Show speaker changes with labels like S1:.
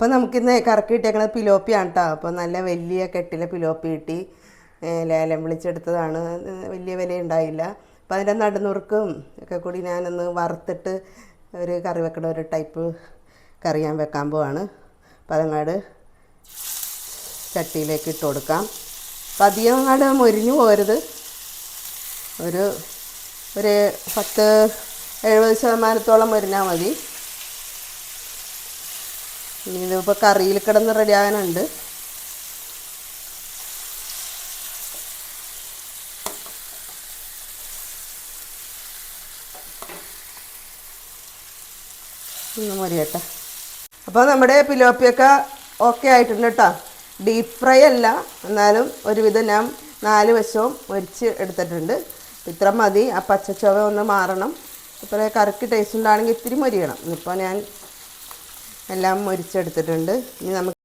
S1: അപ്പോൾ നമുക്കിന്ന് കറക്കി കിട്ടിയേക്കണത് പിലോപ്പിയാണ് കേട്ടോ അപ്പോൾ നല്ല വലിയ കെട്ടിലെ പിലോപ്പി കിട്ടി. ലേലം വിളിച്ചെടുത്തതാണ്. വലിയ വില ഉണ്ടായില്ല. അപ്പോൾ അതിന്റെ നടുനുറുക്കും ഒക്കെ കൂടി ഞാനൊന്ന് വറുത്തിട്ട് ഒരു കറി വെക്കണ ഒരു ടൈപ്പ് കറി ഞാൻ വെക്കാൻ പോവാണ്. അപ്പോൾ അതങ്ങാട് ചട്ടിയിലേക്ക് ഇട്ട് കൊടുക്കാം. അപ്പം അധികം മൊരിഞ്ഞു പോരുത് ഒരു ഒരു പത്ത് എഴുപത് ശതമാനത്തോളം മൊരിഞ്ഞാൽ മതി. ഇനി ഇതിപ്പോൾ കറിയിൽ കിടന്ന് റെഡിയാകാനുണ്ട് ഒന്ന് മൊരിയട്ടെ അപ്പോൾ നമ്മുടെ പിലോപ്പിയൊക്കെ ഓക്കെ ആയിട്ടുണ്ട് കേട്ടോ ഡീപ്പ് ഫ്രൈ അല്ല എന്നാലും ഒരുവിധം ഞാൻ നാല് വശവും ഒരിച്ച് എടുത്തിട്ടുണ്ട്. ഇത്ര മതി ആ പച്ചച്ചുവ ഒന്ന് മാറണം. ഇപ്പോൾ കറിക്ക് ടേസ്റ്റ് ഉണ്ടാണെങ്കിൽ ഇത്തിരി മൊരിയണം. ഇപ്പോൾ ഞാൻ എല്ലാം മുരിച്ചെടുത്തിട്ടുണ്ട്. ഇനി നമുക്ക്